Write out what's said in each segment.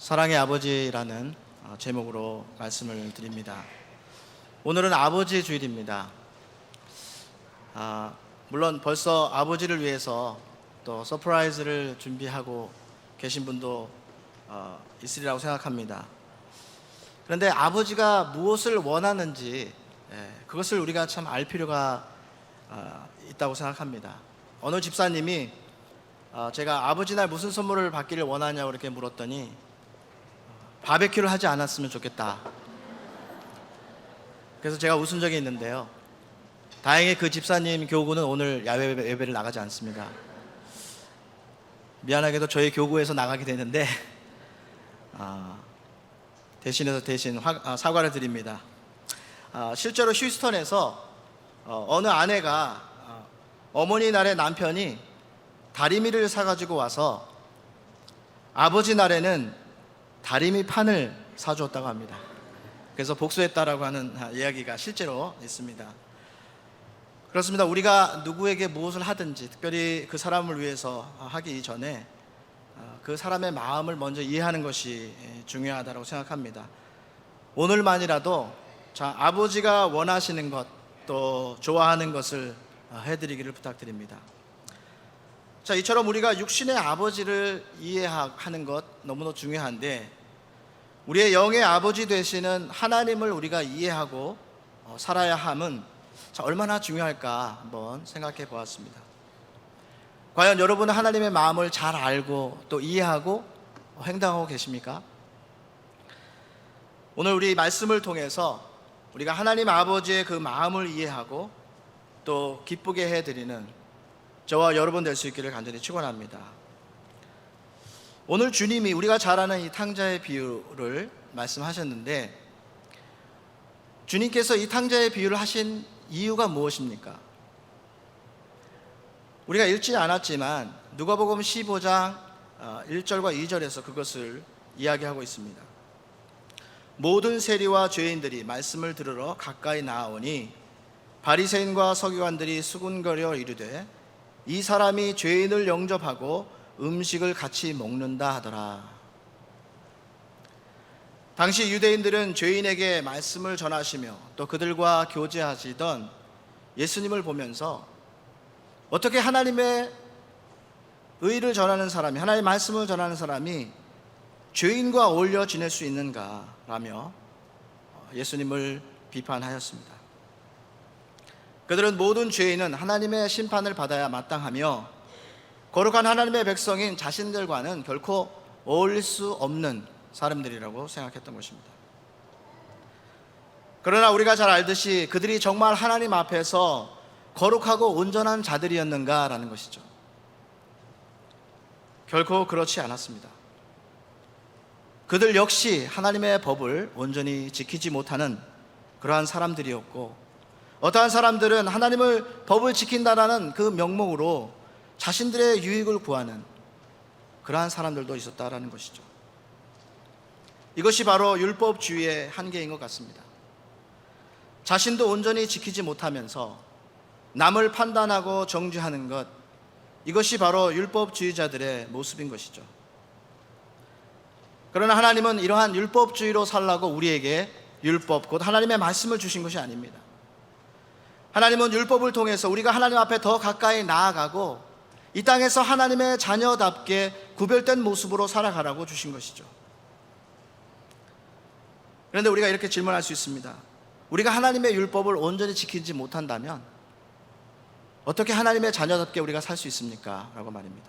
사랑의 아버지라는 어, 제목으로 말씀을 드립니다. 오늘은 아버지 주일입니다. 아, 물론 벌써 아버지를 위해서 또 서프라이즈를 준비하고 계신 분도 어, 있으리라고 생각합니다. 그런데 아버지가 무엇을 원하는지 예, 그것을 우리가 참 알 필요가 어, 있다고 생각합니다. 어느 집사님이 어, 제가 아버지 날 무슨 선물을 받기를 원하냐고 이렇게 물었더니 어, 바베큐를 하지 않았으면 좋겠다. 그래서 제가 웃은 적이 있는데요. 다행히 그 집사님 교구는 오늘 야외 예배를 나가지 않습니다. 미안하게도 저희 교구에서 나가게 되는데 아, 대신해서 대신 화- 아, 사과를 드립니다. 아, 실제로 휴스턴에서 어, 느 아내가 어, 어머니 날에 남편이 다리미를 사가지고 와서 아버지 날에는 다리미 판을 사주었다고 합니다. 그래서 복수했다라고 하는 아, 이야기가 실제로 있습니다. 그렇습니다. 우리가 누구에게 무엇을 하든지 특별히 그 사람을 위해서 하기 전에 아, 그 사람의 마음을 먼저 이해하는 것이 중요하다고 생각합니다. 오늘만이라도 자, 아버지가 원하시는 것 또 좋아하는 것을 아, 해드리기를 부탁드립니다. 자, 이처럼 우리가 육신의 아버지를 이해하는 것 너무나 중요한데 우리의 영의 아버지 되시는 하나님을 우리가 이해하고 어, 살아야 함은 자, 얼마나 중요할까 한번 생각해 보았습니다. 과연 여러분은 하나님의 마음을 잘 알고 또 이해하고 행동하고 계십니까? 오늘 우리 말씀을 통해서 우리가 하나님 아버지의 그 마음을 이해하고 또 기쁘게 해드리는 저와 여러분 될 수 있기를 간절히 축원합니다. 오늘 주님이 우리가 잘 아는 이 탕자의 비유를 말씀하셨는데 주님께서 이 탕자의 비유를 하신 이유가 무엇입니까? 우리가 읽지 않았지만 누가복음 15장 1절과 2절에서 그것을 이야기하고 있습니다. 모든 세리와 죄인들이 말씀을 들으러 가까이 나아오니 바리새인과 서기관들이 수군거려 이르되 이 사람이 죄인을 영접하고 음식을 같이 먹는다 하더라. 당시 유대인들은 죄인에게 말씀을 전하시며 또 그들과 교제하시던 예수님을 보면서 어떻게 하나님의 의를 전하는 사람이 하나님의 말씀을 전하는 사람이 죄인과 어울려 지낼 수 있는가라며 예수님을 비판하였습니다. 그들은 모든 죄인은 하나님의 심판을 받아야 마땅하며 거룩한 하나님의 백성인 자신들과는 결코 어울릴 수 없는 사람들이라고 생각했던 것입니다. 그러나 우리가 잘 알듯이 그들이 정말 하나님 앞에서 거룩하고 온전한 자들이었는가라는 것이죠. 결코 그렇지 않았습니다. 그들 역시 하나님의 법을 온전히 지키지 못하는 그러한 사람들이었고 어떠한 사람들은 하나님을 법을 지킨다라는 그 명목으로 자신들의 유익을 구하는 그러한 사람들도 있었다라는 것이죠. 이것이 바로 율법주의의 한계인 것 같습니다. 자신도 온전히 지키지 못하면서 남을 판단하고 정죄하는 것 이것이 바로 율법주의자들의 모습인 것이죠. 그러나 하나님은 이러한 율법주의로 살라고 우리에게 율법 곧 하나님의 말씀을 주신 것이 아닙니다. 하나님은 율법을 통해서 우리가 하나님 앞에 더 가까이 나아가고 이 땅에서 하나님의 자녀답게 구별된 모습으로 살아가라고 주신 것이죠. 그런데 우리가 이렇게 질문할 수 있습니다. 우리가 하나님의 율법을 온전히 지키지 못한다면 어떻게 하나님의 자녀답게 우리가 살 수 있습니까? 라고 말입니다.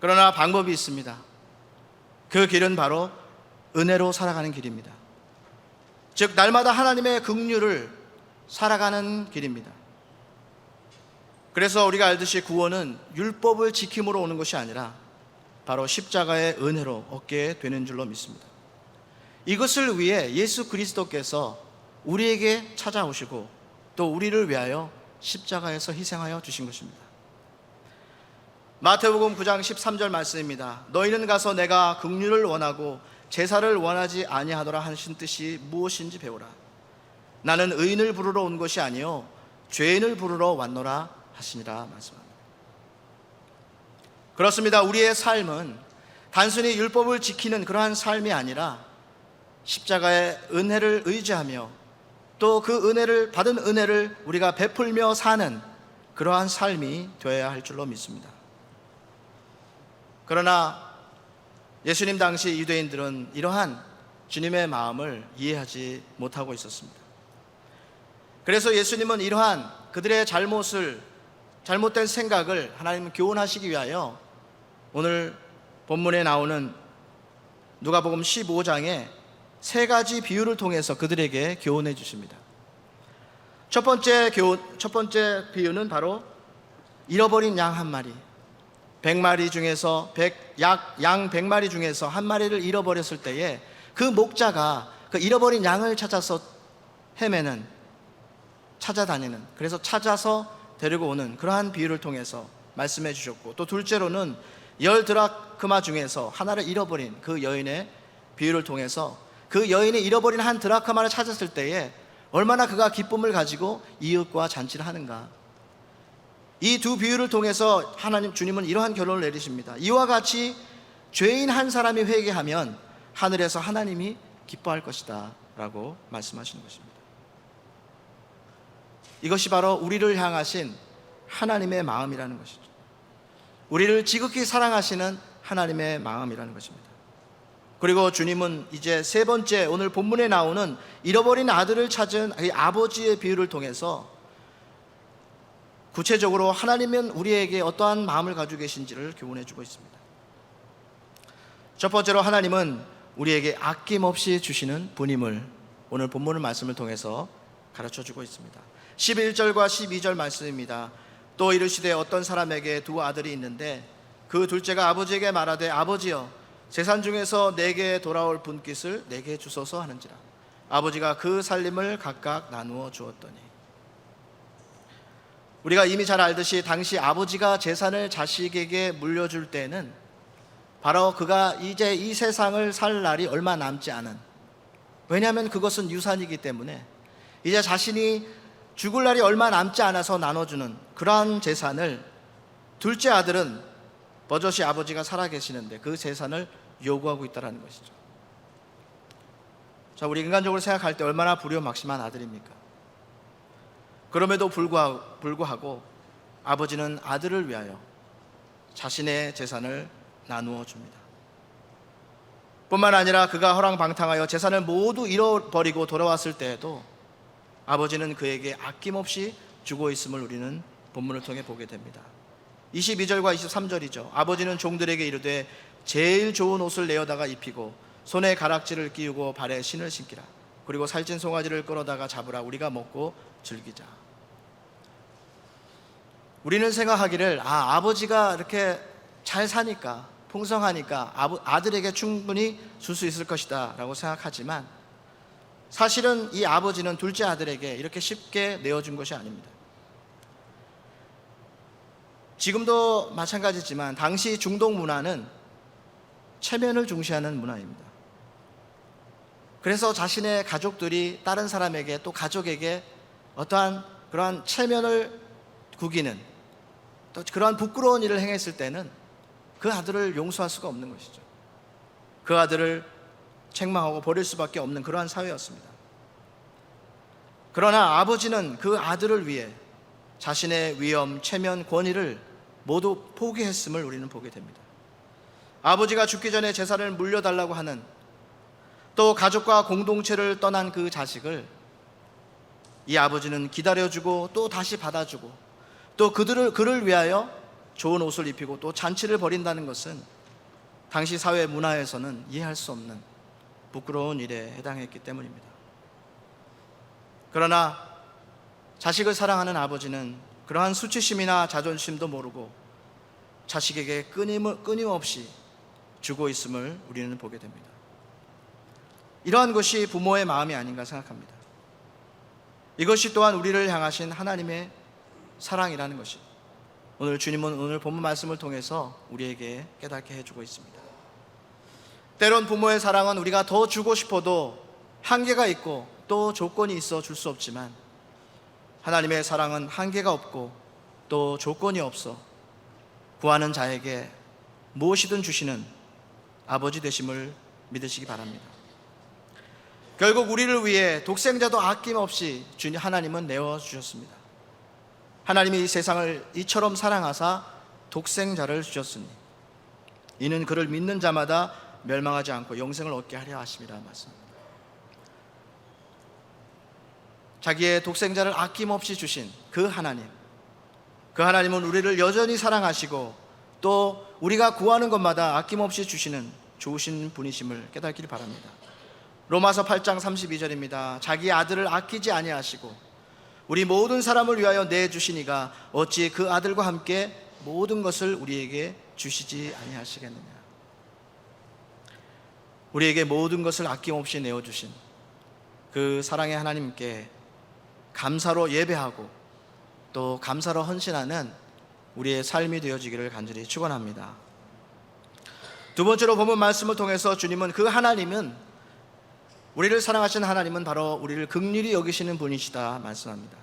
그러나 방법이 있습니다. 그 길은 바로 은혜로 살아가는 길입니다. 즉 날마다 하나님의 긍휼을 살아가는 길입니다. 그래서 우리가 알듯이 구원은 율법을 지킴으로 오는 것이 아니라 바로 십자가의 은혜로 얻게 되는 줄로 믿습니다. 이것을 위해 예수 그리스도께서 우리에게 찾아오시고 또 우리를 위하여 십자가에서 희생하여 주신 것입니다. 마태복음 9장 13절 말씀입니다. 너희는 가서 내가 긍휼을 원하고 제사를 원하지 아니하더라 하신 뜻이 무엇인지 배우라. 나는 의인을 부르러 온 것이 아니요 죄인을 부르러 왔노라 하시니라 말씀합니다. 그렇습니다. 우리의 삶은 단순히 율법을 지키는 그러한 삶이 아니라 십자가의 은혜를 의지하며 또 그 은혜를 받은 은혜를 우리가 베풀며 사는 그러한 삶이 되어야 할 줄로 믿습니다. 그러나 예수님 당시 유대인들은 이러한 주님의 마음을 이해하지 못하고 있었습니다. 그래서 예수님은 이러한 그들의 잘못을 잘못된 생각을 하나님 교훈하시기 위하여 오늘 본문에 나오는 누가복음 15장에 세 가지 비유를 통해서 그들에게 교훈해 주십니다. 첫 번째 교훈, 첫 번째 비유는 바로 잃어버린 양 한 마리. 100마리 중에서 100, 약, 양 100마리 중에서 한 마리를 잃어버렸을 때에 그 목자가 그 잃어버린 양을 찾아서 헤매는 찾아다니는 그래서 찾아서 데리고 오는 그러한 비유를 통해서 말씀해 주셨고 또 둘째로는 열 드라크마 중에서 하나를 잃어버린 그 여인의 비유를 통해서 그 여인이 잃어버린 한 드라크마를 찾았을 때에 얼마나 그가 기쁨을 가지고 이웃과 잔치를 하는가 이 두 비유를 통해서 하나님 주님은 이러한 결론을 내리십니다. 이와 같이 죄인 한 사람이 회개하면 하늘에서 하나님이 기뻐할 것이다 라고 말씀하시는 것입니다. 이것이 바로 우리를 향하신 하나님의 마음이라는 것이죠. 우리를 지극히 사랑하시는 하나님의 마음이라는 것입니다. 그리고 주님은 이제 세 번째 오늘 본문에 나오는 잃어버린 아들을 찾은 이 아버지의 비유를 통해서 구체적으로 하나님은 우리에게 어떠한 마음을 가지고 계신지를 교훈해 주고 있습니다. 첫 번째로 하나님은 우리에게 아낌없이 주시는 분임을 오늘 본문의 말씀을 통해서 가르쳐 주고 있습니다. 11절과 12절 말씀입니다. 또 이르시되 어떤 사람에게 두 아들이 있는데 그 둘째가 아버지에게 말하되 아버지여 재산 중에서 내게 돌아올 분깃을 내게 주소서 하는지라 아버지가 그 살림을 각각 나누어 주었더니 우리가 이미 잘 알듯이 당시 아버지가 재산을 자식에게 물려줄 때는 바로 그가 이제 이 세상을 살 날이 얼마 남지 않은 왜냐하면 그것은 유산이기 때문에 이제 자신이 죽을 날이 얼마 남지 않아서 나눠주는 그러한 재산을 둘째 아들은 버젓이 아버지가 살아계시는데 그 재산을 요구하고 있다는 것이죠. 자, 우리 인간적으로 생각할 때 얼마나 불효막심한 아들입니까? 그럼에도 불구하고, 아버지는 아들을 위하여 자신의 재산을 나누어 줍니다. 뿐만 아니라 그가 허랑방탕하여 재산을 모두 잃어버리고 돌아왔을 때에도 아버지는 그에게 아낌없이 주고 있음을 우리는 본문을 통해 보게 됩니다. 22절과 23절이죠. 아버지는 종들에게 이르되 제일 좋은 옷을 내어다가 입히고 손에 가락지를 끼우고 발에 신을 신기라. 그리고 살찐 송아지를 끌어다가 잡으라 우리가 먹고 즐기자. 우리는 생각하기를 아 아버지가 이렇게 잘 사니까 풍성하니까 아들에게 충분히 줄 수 있을 것이다라고 생각하지만 사실은 이 아버지는 둘째 아들에게 이렇게 쉽게 내어준 것이 아닙니다. 지금도 마찬가지지만 당시 중동 문화는 체면을 중시하는 문화입니다. 그래서 자신의 가족들이 다른 사람에게 또 가족에게 어떠한 그러한 체면을 구기는 또 그러한 부끄러운 일을 행했을 때는 그 아들을 용서할 수가 없는 것이죠. 그 아들을 책망하고 버릴 수밖에 없는 그러한 사회였습니다. 그러나 아버지는 그 아들을 위해 자신의 위엄, 체면, 권위를 모두 포기했음을 우리는 보게 됩니다. 아버지가 죽기 전에 재산을 물려달라고 하는 또 가족과 공동체를 떠난 그 자식을 이 아버지는 기다려주고 또 다시 받아주고 또 그들을 그를 위하여 좋은 옷을 입히고 또 잔치를 벌인다는 것은 당시 사회 문화에서는 이해할 수 없는 부끄러운 일에 해당했기 때문입니다. 그러나 자식을 사랑하는 아버지는 그러한 수치심이나 자존심도 모르고 자식에게 끊임, 끊임없이 주고 있음을 우리는 보게 됩니다. 이러한 것이 부모의 마음이 아닌가 생각합니다. 이것이 또한 우리를 향하신 하나님의 사랑이라는 것이 오늘 주님은 오늘 본문 말씀을 통해서 우리에게 깨닫게 해주고 있습니다. 때론 부모의 사랑은 우리가 더 주고 싶어도 한계가 있고 또 조건이 있어 줄 수 없지만 하나님의 사랑은 한계가 없고 또 조건이 없어 구하는 자에게 무엇이든 주시는 아버지 되심을 믿으시기 바랍니다. 결국 우리를 위해 독생자도 아낌없이 주님 하나님은 내어 주셨습니다. 하나님이 이 세상을 이처럼 사랑하사 독생자를 주셨으니 이는 그를 믿는 자마다 멸망하지 않고 영생을 얻게 하려 하심이라 말씀입니다. 자기의 독생자를 아낌없이 주신 그 하나님 그 하나님은 우리를 여전히 사랑하시고 또 우리가 구하는 것마다 아낌없이 주시는 좋으신 분이심을 깨닫기를 바랍니다. 로마서 8장 32절입니다. 자기 아들을 아끼지 아니하시고 우리 모든 사람을 위하여 내 주시니가 어찌 그 아들과 함께 모든 것을 우리에게 주시지 아니하시겠느냐. 우리에게 모든 것을 아낌없이 내어 주신 그 사랑의 하나님께 감사로 예배하고 또 감사로 헌신하는 우리의 삶이 되어지기를 간절히 축원합니다. 두 번째로 본문 말씀을 통해서 주님은 그 하나님은 우리를 사랑하신 하나님은 바로 우리를 극률히 여기시는 분이시다 말씀합니다.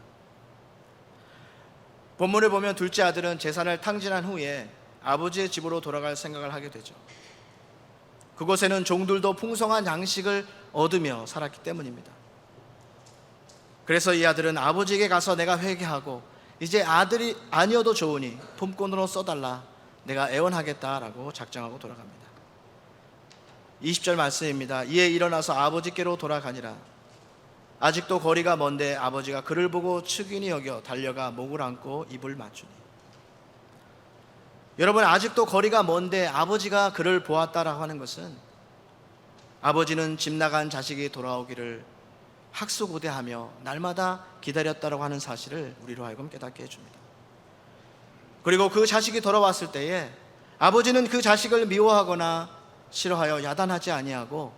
본문을 보면 둘째 아들은 재산을 탕진한 후에 아버지의 집으로 돌아갈 생각을 하게 되죠. 그곳에는 종들도 풍성한 양식을 얻으며 살았기 때문입니다. 그래서 이 아들은 아버지에게 가서 내가 회개하고 이제 아들이 아니어도 좋으니 품꾼으로 써달라 내가 애원하겠다라고 작정하고 돌아갑니다. 20절 말씀입니다. 이에 일어나서 아버지께로 돌아가니라. 아직도 거리가 먼데 아버지가 그를 보고 측인히 여겨 달려가 목을 안고 입을 맞추니. 여러분 아직도 거리가 먼데 아버지가 그를 보았다라고 하는 것은 아버지는 집 나간 자식이 돌아오기를 학수고대하며 날마다 기다렸다라고 하는 사실을 우리로 하여금 깨닫게 해줍니다. 그리고 그 자식이 돌아왔을 때에 아버지는 그 자식을 미워하거나 싫어하여 야단하지 아니하고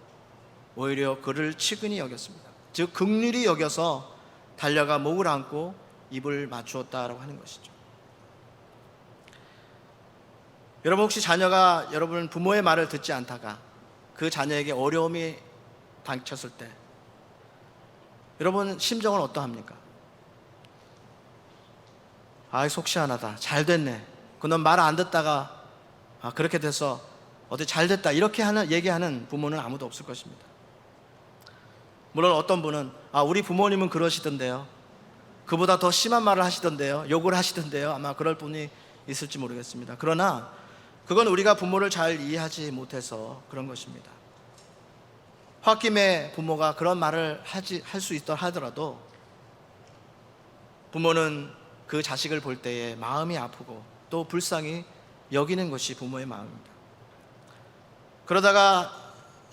오히려 그를 치근히 여겼습니다. 즉 극률이 여겨서 달려가 목을 안고 입을 맞추었다라고 하는 것이죠. 여러분 혹시 자녀가 여러분 부모의 말을 듣지 않다가 그 자녀에게 어려움이 닥쳤을 때 여러분 심정은 어떠합니까? 아이 속 시원하다. 잘 됐네. 그놈 말 안 듣다가 아, 그렇게 돼서 어디 잘 됐다 이렇게 하는 얘기하는 부모는 아무도 없을 것입니다. 물론 어떤 분은 아 우리 부모님은 그러시던데요. 그보다 더 심한 말을 하시던데요. 욕을 하시던데요. 아마 그럴 분이 있을지 모르겠습니다. 그러나 그건 우리가 부모를 잘 이해하지 못해서 그런 것입니다. 홧김에 부모가 그런 말을 하지 할 수 있더 하더라도 부모는 그 자식을 볼 때에 마음이 아프고 또 불쌍히 여기는 것이 부모의 마음입니다. 그러다가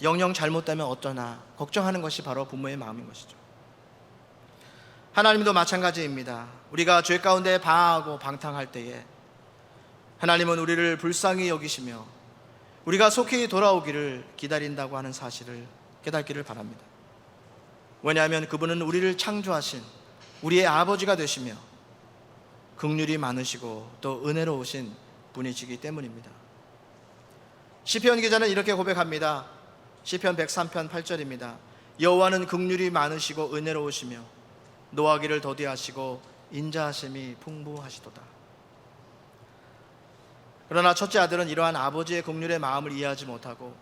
영영 잘못되면 어떠나 걱정하는 것이 바로 부모의 마음인 것이죠. 하나님도 마찬가지입니다. 우리가 죄 가운데 방하고 방탕할 때에 하나님은 우리를 불쌍히 여기시며 우리가 속히 돌아오기를 기다린다고 하는 사실을 깨닫기를 바랍니다. 왜냐하면 그분은 우리를 창조하신 우리의 아버지가 되시며 극률이 많으시고 또 은혜로우신 분이시기 때문입니다. 시편 기자는 이렇게 고백합니다. 시편 103편 8절입니다. 여호와는 극률이 많으시고 은혜로우시며 노하기를 더디하시고 인자하심이 풍부하시도다. 그러나 첫째 아들은 이러한 아버지의 극률의 마음을 이해하지 못하고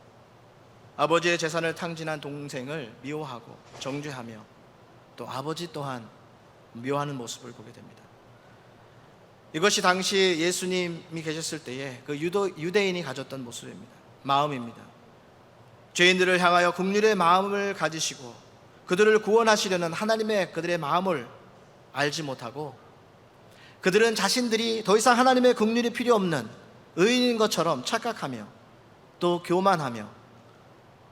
아버지의 재산을 탕진한 동생을 미워하고 정죄하며 또 아버지 또한 미워하는 모습을 보게 됩니다. 이것이 당시 예수님이 계셨을 때에 그 유도, 유대인이 가졌던 모습입니다. 마음입니다. 죄인들을 향하여 국률의 마음을 가지시고 그들을 구원하시려는 하나님의 그들의 마음을 알지 못하고 그들은 자신들이 더 이상 하나님의 국률이 필요 없는 의인인 것처럼 착각하며 또 교만하며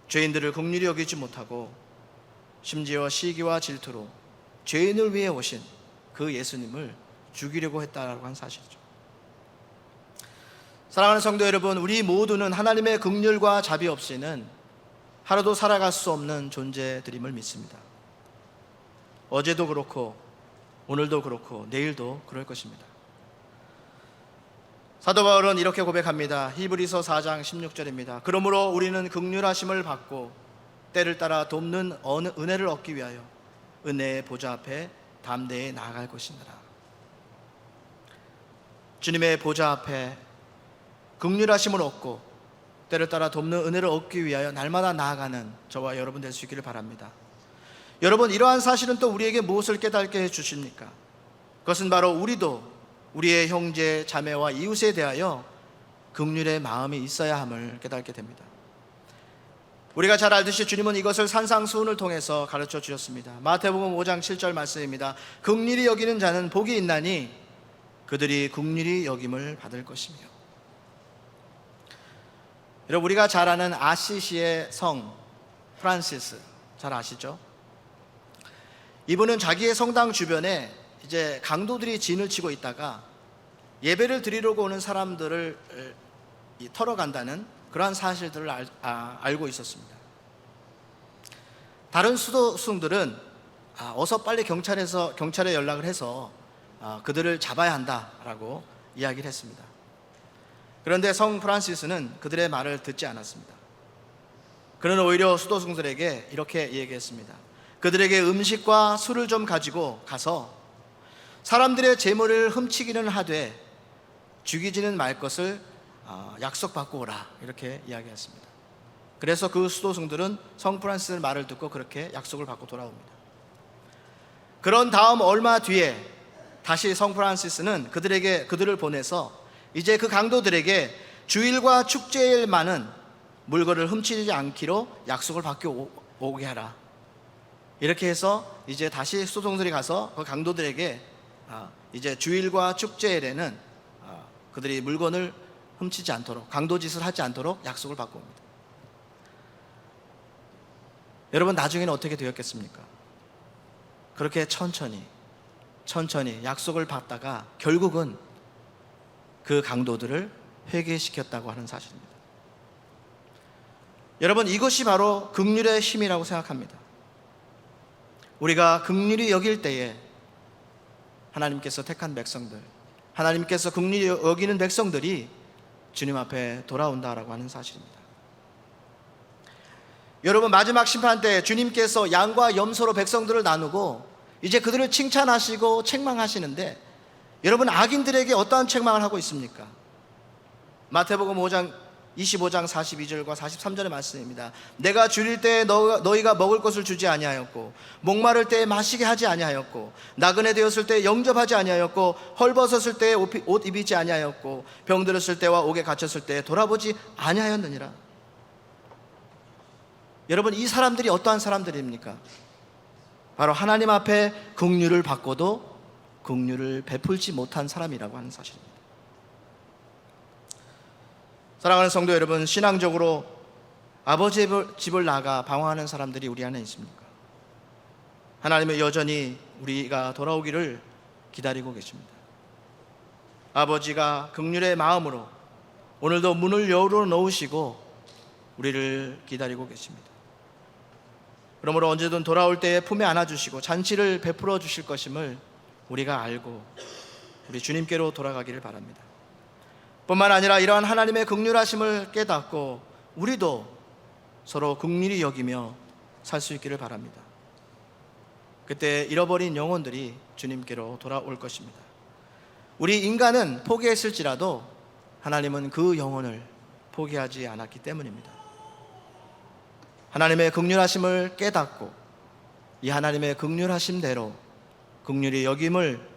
죄인들을 국률이 여기지 못하고 심지어 시기와 질투로 죄인을 위해 오신 그 예수님을 죽이려고 했다라고 한 사실이죠. 사랑하는 성도 여러분, 우리 모두는 하나님의 긍휼과 자비 없이는 하루도 살아갈 수 없는 존재들임을 믿습니다. 어제도 그렇고 오늘도 그렇고 내일도 그럴 것입니다. 사도 바울은 이렇게 고백합니다. 히브리서 4장 16절입니다. 그러므로 우리는 극률하심을 받고 때를 따라 돕는 은혜를 얻기 위하여 은혜의 보좌 앞에 담대히 나아갈 것이니라. 주님의 보좌 앞에 극률하심을 얻고 때를 따라 돕는 은혜를 얻기 위하여 날마다 나아가는 저와 여러분 될 수 있기를 바랍니다. 여러분 이러한 사실은 또 우리에게 무엇을 깨닫게 해 주십니까? 그것은 바로 우리도 우리의 형제 자매와 이웃에 대하여 긍휼의 마음이 있어야 함을 깨닫게 됩니다. 우리가 잘 알듯이 주님은 이것을 산상수훈을 통해서 가르쳐 주셨습니다. 마태복음 5장 7절 말씀입니다. 긍휼히 여기는 자는 복이 있나니 그들이 긍휼히 여김을 받을 것이며. 여러분 우리가 잘 아는 아시시의 성 프란시스 잘 아시죠? 이분은 자기의 성당 주변에 이제 강도들이 진을 치고 있다가 예배를 드리려고 오는 사람들을 이, 털어간다는 그러한 사실들을 알, 아, 알고 있었습니다. 다른 수도승들은 아, 어서 빨리 경찰에서 경찰에 연락을 해서 아, 그들을 잡아야 한다라고 이야기를 했습니다. 그런데 성 프란시스는 그들의 말을 듣지 않았습니다. 그는 오히려 수도승들에게 이렇게 얘기했습니다. 그들에게 음식과 술을 좀 가지고 가서 사람들의 재물을 훔치기는 하되 죽이지는 말 것을 아, 약속받고 오라 이렇게 이야기했습니다. 그래서 그 수도승들은 성 프란시스 말을 듣고 그렇게 약속을 받고 돌아옵니다. 그런 다음 얼마 뒤에 다시 성 프란시스는 그들에게 그들을 보내서 이제 그 강도들에게 주일과 축제일만은 물건을 훔치지 않기로 약속을 받고 오, 게 하라. 이렇게 해서 이제 다시 수도승들이 가서 그 강도들에게 아, 이제 주일과 축제일에는 아, 그들이 물건을 훔치지 않도록 강도짓을 하지 않도록 약속을 받고 옵니다. 여러분 나중에는 어떻게 되었겠습니까? 그렇게 천천히 천천히 약속을 받다가 결국은 그 강도들을 회개시켰다고 하는 사실입니다. 여러분 이것이 바로 극률의 힘이라고 생각합니다. 우리가 극률이 여길 때에 하나님께서 택한 백성들, 하나님께서 극률이 여기는 백성들이 주님 앞에 돌아온다라고 하는 사실입니다. 여러분 마지막 심판 때 주님께서 양과 염소로 백성들을 나누고 이제 그들을 칭찬하시고 책망하시는데 여러분 악인들에게 어떠한 책망을 하고 있습니까? 마태복음 5장 25장 42절과 43절의 말씀입니다. 내가 줄일 때에 너, 너희가 먹을 것을 주지 아니하였고 목마를 때에 마시게 하지 아니하였고 나그네 되었을 때에 영접하지 아니하였고 헐벗었을 때에 옷, 옷 입이지 아니하였고 병들었을 때와 옥에 갇혔을 때에 돌아보지 아니하였느니라. 여러분 이 사람들이 어떠한 사람들입니까? 바로 하나님 앞에 긍휼을 받고도 긍휼을 베풀지 못한 사람이라고 하는 사실입니다. 사랑하는 성도 여러분, 신앙적으로 아버지의 집을 나가 방황하는 사람들이 우리 안에 있습니까? 하나님은 여전히 우리가 돌아오기를 기다리고 계십니다. 아버지가 극률의 마음으로 오늘도 문을 열어 놓으시고 우리를 기다리고 계십니다. 그러므로 언제든 돌아올 때에 품에 안아주시고 잔치를 베풀어 주실 것임을 우리가 알고 우리 주님께로 돌아가기를 바랍니다. 뿐만 아니라 이러한 하나님의 극률하심을 깨닫고 우리도 서로 극률이 여기며 살 수 있기를 바랍니다. 그때 잃어버린 영혼들이 주님께로 돌아올 것입니다. 우리 인간은 포기했을지라도 하나님은 그 영혼을 포기하지 않았기 때문입니다. 하나님의 극률하심을 깨닫고 이 하나님의 극률하심대로 극률이 여김을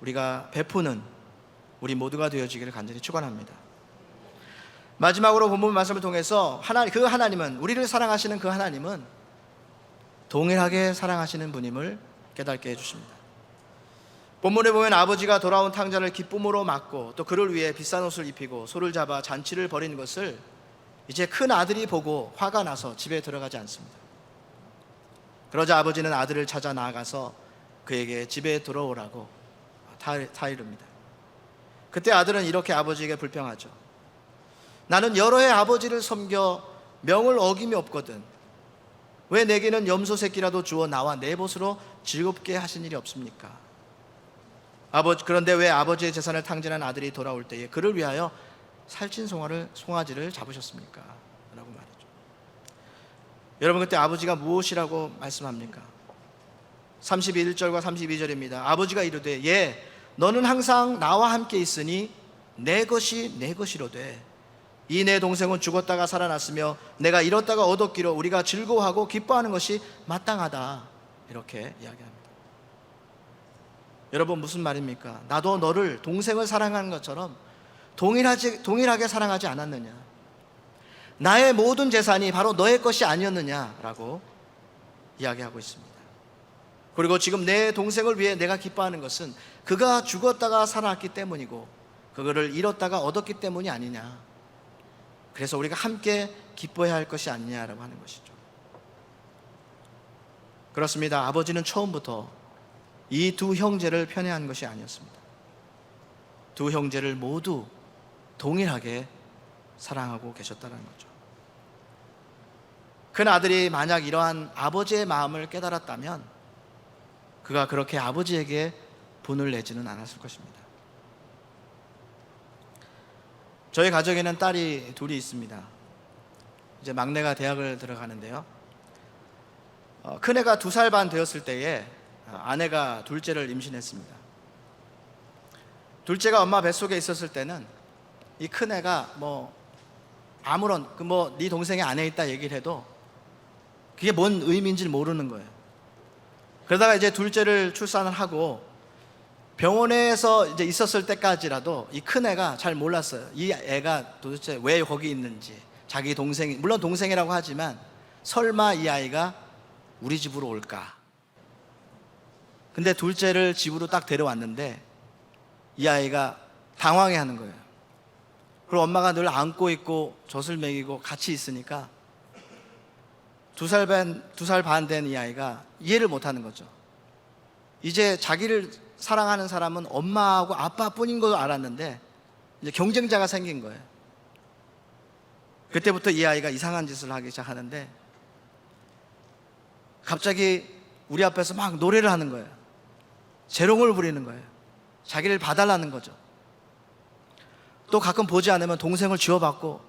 우리가 베푸는 우리 모두가 되어지기를 간절히 축원합니다. 마지막으로 본문 말씀을 통해서 하나님 그 하나님은 우리를 사랑하시는 그 하나님은 동일하게 사랑하시는 분임을 깨닫게 해 주십니다. 본문에 보면 아버지가 돌아온 탕자를 기쁨으로 맞고 또 그를 위해 비싼 옷을 입히고 소를 잡아 잔치를 벌인 것을 이제 큰 아들이 보고 화가 나서 집에 들어가지 않습니다. 그러자 아버지는 아들을 찾아 나아가서 그에게 집에 들어오라고 타이릅니다. 그때 아들은 이렇게 아버지에게 불평하죠. 나는 여러 해 아버지를 섬겨 명을 어김이 없거든. 왜 내게는 염소 새끼라도 주어 나와 내 벗으로 즐겁게 하신 일이 없습니까? 아버지 그런데 왜 아버지의 재산을 탕진한 아들이 돌아올 때에 그를 위하여 살찐 송아를 송아지를 잡으셨습니까? 라고 말이죠. 여러분 그때 아버지가 무엇이라고 말씀합니까? 31절과 32절입니다. 아버지가 이르되 예 너는 항상 나와 함께 있으니 내 것이 내 것이로되 이내 동생은 죽었다가 살아났으며 내가 잃었다가 얻었기로 우리가 즐거워하고 기뻐하는 것이 마땅하다. 이렇게 이야기합니다. 여러분 무슨 말입니까? 나도 너를 동생을 사랑하는 것처럼 동일하지, 동일하게 사랑하지 않았느냐? 나의 모든 재산이 바로 너의 것이 아니었느냐라고 이야기하고 있습니다. 그리고 지금 내 동생을 위해 내가 기뻐하는 것은 그가 죽었다가 살아났기 때문이고 그거를 잃었다가 얻었기 때문이 아니냐. 그래서 우리가 함께 기뻐해야 할 것이 아니냐라고 하는 것이죠. 그렇습니다. 아버지는 처음부터 이 두 형제를 편애한 것이 아니었습니다. 두 형제를 모두 동일하게 사랑하고 계셨다는 거죠. 큰 아들이 만약 이러한 아버지의 마음을 깨달았다면 그가 그렇게 아버지에게 분을 내지는 않았을 것입니다. 저희 가정에는 딸이 둘이 있습니다. 이제 막내가 대학을 들어가는데요. 어, 큰애가 두 살 반 되었을 때에 어, 아내가 둘째를 임신했습니다. 둘째가 엄마 뱃속에 있었을 때는 이 큰애가 뭐 아무런 그 뭐 네 동생이 안에 있다 얘기를 해도 그게 뭔 의미인지 모르는 거예요. 그러다가 이제 둘째를 출산을 하고 병원에서 이제 있었을 때까지라도 이 큰 애가 잘 몰랐어요. 이 애가 도대체 왜 거기 있는지 자기 동생이 물론 동생이라고 하지만 설마 이 아이가 우리 집으로 올까? 근데 둘째를 집으로 딱 데려왔는데 이 아이가 당황해 하는 거예요. 그리고 엄마가 늘 안고 있고 젖을 먹이고 같이 있으니까 두살반두살반 된 이 아이가 이해를 못 하는 거죠. 이제 자기를 사랑하는 사람은 엄마하고 아빠뿐인 걸 알았는데 이제 경쟁자가 생긴 거예요. 그때부터 이 아이가 이상한 짓을 하기 시작하는데 갑자기 우리 앞에서 막 노래를 하는 거예요. 재롱을 부리는 거예요. 자기를 봐달라는 거죠. 또 가끔 보지 않으면 동생을 쥐어받고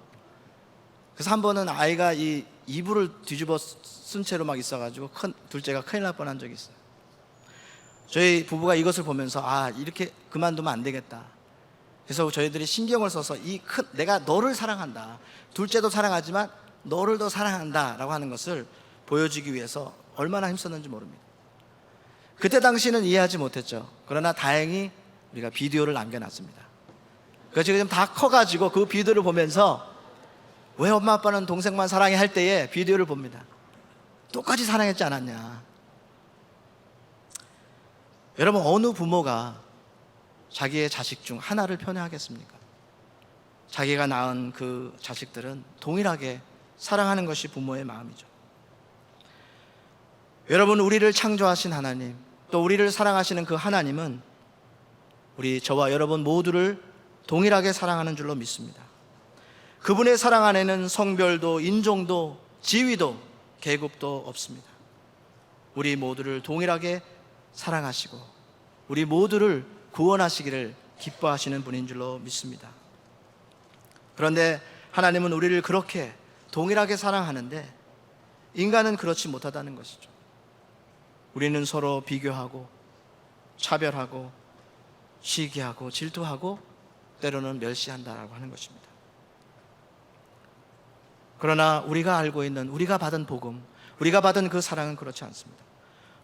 그래서 한 번은 아이가 이 이불을 뒤집어 쓴 채로 막 있어가지고 큰 둘째가 큰일 날 뻔한 적이 있어요. 저희 부부가 이것을 보면서 아 이렇게 그만두면 안 되겠다. 그래서 저희들이 신경을 써서 이 큰 내가 너를 사랑한다. 둘째도 사랑하지만 너를 더 사랑한다라고 하는 것을 보여주기 위해서 얼마나 힘썼는지 모릅니다. 그때 당시는 이해하지 못했죠. 그러나 다행히 우리가 비디오를 남겨놨습니다. 그래서 지금 다 커가지고 그 비디오를 보면서 왜 엄마 아빠는 동생만 사랑해 할 때에 비디오를 봅니다. 똑같이 사랑했지 않았냐. 여러분 어느 부모가 자기의 자식 중 하나를 편애하겠습니까? 자기가 낳은 그 자식들은 동일하게 사랑하는 것이 부모의 마음이죠. 여러분 우리를 창조하신 하나님, 또 우리를 사랑하시는 그 하나님은 우리 저와 여러분 모두를 동일하게 사랑하는 줄로 믿습니다. 그분의 사랑 안에는 성별도 인종도 지위도 계급도 없습니다. 우리 모두를 동일하게 사랑하시고 우리 모두를 구원하시기를 기뻐하시는 분인 줄로 믿습니다. 그런데 하나님은 우리를 그렇게 동일하게 사랑하는데 인간은 그렇지 못하다는 것이죠. 우리는 서로 비교하고 차별하고 시기하고 질투하고 때로는 멸시한다라고 하는 것입니다. 그러나 우리가 알고 있는 우리가 받은 복음, 우리가 받은 그 사랑은 그렇지 않습니다.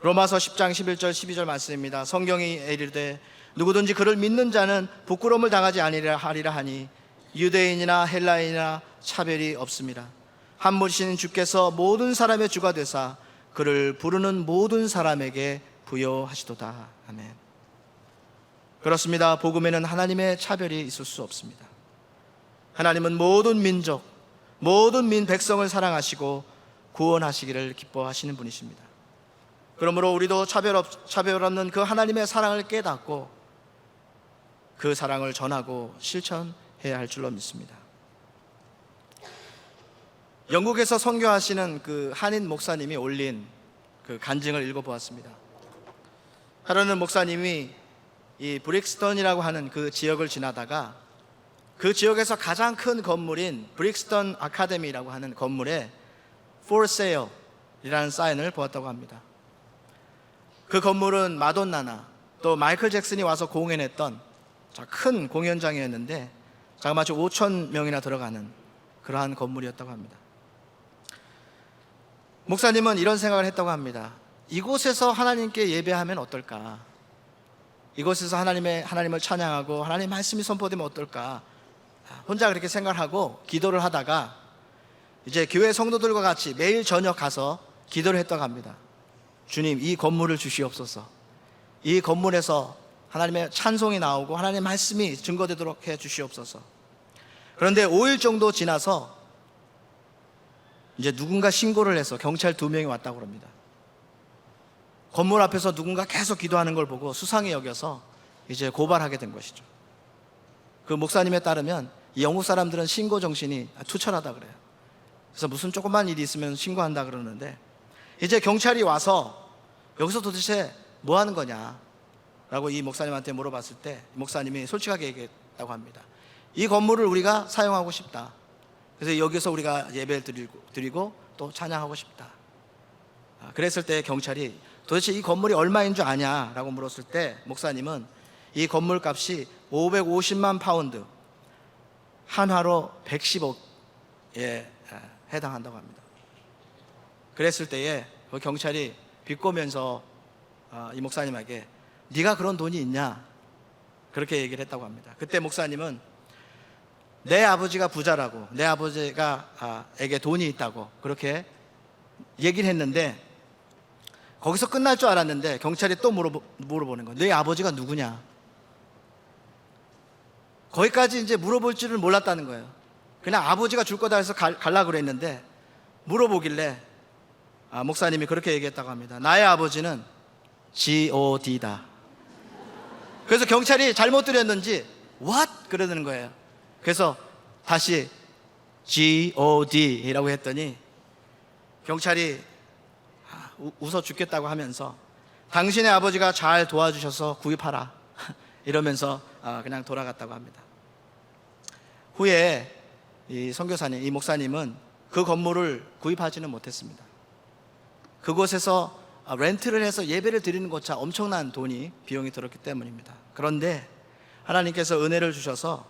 로마서 10장 11절 12절 말씀입니다. 성경이 이르되 누구든지 그를 믿는 자는 부끄러움을 당하지 아니라 하리라 하니 유대인이나 헬라인이나 차별이 없습니다. 한 분이신 주께서 모든 사람의 주가 되사 그를 부르는 모든 사람에게 부여하시도다. 아멘. 그렇습니다. 복음에는 하나님의 차별이 있을 수 없습니다. 하나님은 모든 민족, 모든 민 백성을 사랑하시고 구원하시기를 기뻐하시는 분이십니다. 그러므로 우리도 차별, 없, 차별 없는 그 하나님의 사랑을 깨닫고 그 사랑을 전하고 실천해야 할 줄로 믿습니다. 영국에서 선교하시는 그 한인 목사님이 올린 그 간증을 읽어보았습니다. 하루는 목사님이 이 브릭스턴이라고 하는 그 지역을 지나다가 그 지역에서 가장 큰 건물인 브릭스턴 아카데미라고 하는 건물에 for sale이라는 사인을 보았다고 합니다. 그 건물은 마돈나나 또 마이클 잭슨이 와서 공연했던 큰 공연장이었는데 자그마치 5천 명이나 들어가는 그러한 건물이었다고 합니다. 목사님은 이런 생각을 했다고 합니다. 이곳에서 하나님께 예배하면 어떨까? 이곳에서 하나님의 하나님을 찬양하고 하나님 말씀이 선포되면 어떨까? 혼자 그렇게 생각하고 기도를 하다가 이제 교회 성도들과 같이 매일 저녁 가서 기도를 했다고 합니다. 주님, 이 건물을 주시옵소서. 이 건물에서 하나님의 찬송이 나오고 하나님의 말씀이 증거되도록 해 주시옵소서. 그런데 5일 정도 지나서 이제 누군가 신고를 해서 경찰 두 명이 왔다고 합니다. 건물 앞에서 누군가 계속 기도하는 걸 보고 수상히 여겨서 이제 고발하게 된 것이죠. 그 목사님에 따르면 이 영국 사람들은 신고 정신이 투철하다 그래요. 그래서 무슨 조그만 일이 있으면 신고한다 그러는데 이제 경찰이 와서 여기서 도대체 뭐 하는 거냐? 라고 이 목사님한테 물어봤을 때 목사님이 솔직하게 얘기했다고 합니다. 이 건물을 우리가 사용하고 싶다. 그래서 여기서 우리가 예배를 드리고, 드리고 또 찬양하고 싶다. 아, 그랬을 때 경찰이 도대체 이 건물이 얼마인 줄 아냐? 라고 물었을 때 목사님은 이 건물 값이 550만 파운드, 한화로 110억에 해당한다고 합니다. 그랬을 때에 그 경찰이 비꼬면서 아, 이 목사님에게 네가 그런 돈이 있냐? 그렇게 얘기를 했다고 합니다. 그때 목사님은 내 아버지가 부자라고 내 아버지가 아, 에게 돈이 있다고 그렇게 얘기를 했는데 거기서 끝날 줄 알았는데 경찰이 또 물어보, 물어보는 거예요. 내 아버지가 누구냐? 거기까지 이제 물어볼 줄을 몰랐다는 거예요. 그냥 아버지가 줄 거다 해서 갈, 갈라 그랬는데 물어보길래 아, 목사님이 그렇게 얘기했다고 합니다. 나의 아버지는 G.O.D다. 그래서 경찰이 잘못 들었는지 what 그러는 거예요. 그래서 다시 G.O.D라고 했더니 경찰이 아, 우- 웃어 죽겠다고 하면서 당신의 아버지가 잘 도와주셔서 구입하라 이러면서 아, 그냥 돌아갔다고 합니다. 후에 이 선교사님, 이 목사님은 그 건물을 구입하지는 못했습니다. 그곳에서 아, 렌트를 해서 예배를 드리는 것자 엄청난 돈이 비용이 들었기 때문입니다. 그런데 하나님께서 은혜를 주셔서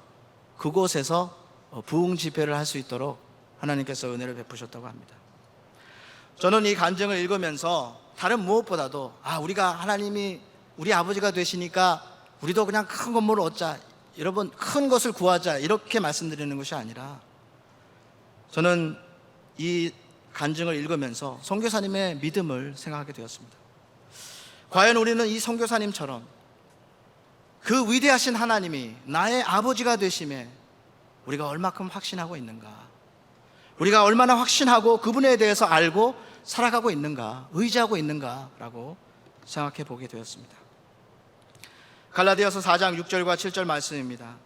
그곳에서 어, 부흥 집회를 할 수 있도록 하나님께서 은혜를 베푸셨다고 합니다. 저는 이 간증을 읽으면서 다른 무엇보다도 아 우리가 하나님이 우리 아버지가 되시니까 우리도 그냥 큰 건물을 얻자 여러분 큰 것을 구하자 이렇게 말씀드리는 것이 아니라 저는 이 간증을 읽으면서 선교사님의 믿음을 생각하게 되었습니다. 과연 우리는 이 선교사님처럼 그 위대하신 하나님이 나의 아버지가 되심에 우리가 얼마큼 확신하고 있는가? 우리가 얼마나 확신하고 그분에 대해서 알고 살아가고 있는가? 의지하고 있는가라고 생각해 보게 되었습니다. 갈라디아서 4장 6절과 7절 말씀입니다.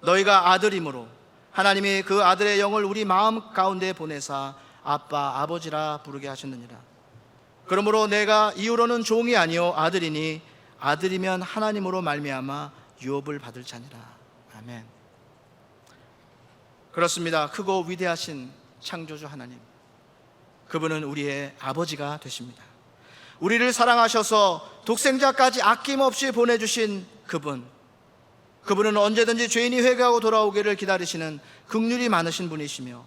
너희가 아들이므로 하나님이 그 아들의 영을 우리 마음 가운데 보내사 아빠 아버지라 부르게 하셨느니라. 그러므로 내가 이후로는 종이 아니요 아들이니 아들이면 하나님으로 말미암아 유업을 받을 자니라. 아멘. 그렇습니다. 크고 위대하신 창조주 하나님. 그분은 우리의 아버지가 되십니다. 우리를 사랑하셔서 독생자까지 아낌없이 보내주신 그분. 그분은 언제든지 죄인이 회개하고 돌아오기를 기다리시는 극률이 많으신 분이시며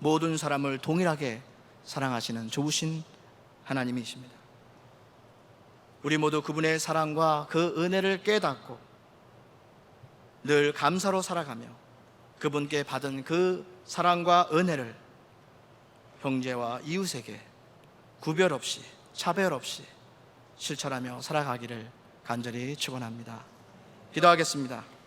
모든 사람을 동일하게 사랑하시는 좋으신 하나님이십니다. 우리 모두 그분의 사랑과 그 은혜를 깨닫고 늘 감사로 살아가며 그분께 받은 그 사랑과 은혜를 형제와 이웃에게 구별 없이 차별 없이 실천하며 살아가기를 간절히 축원합니다. 기도하겠습니다.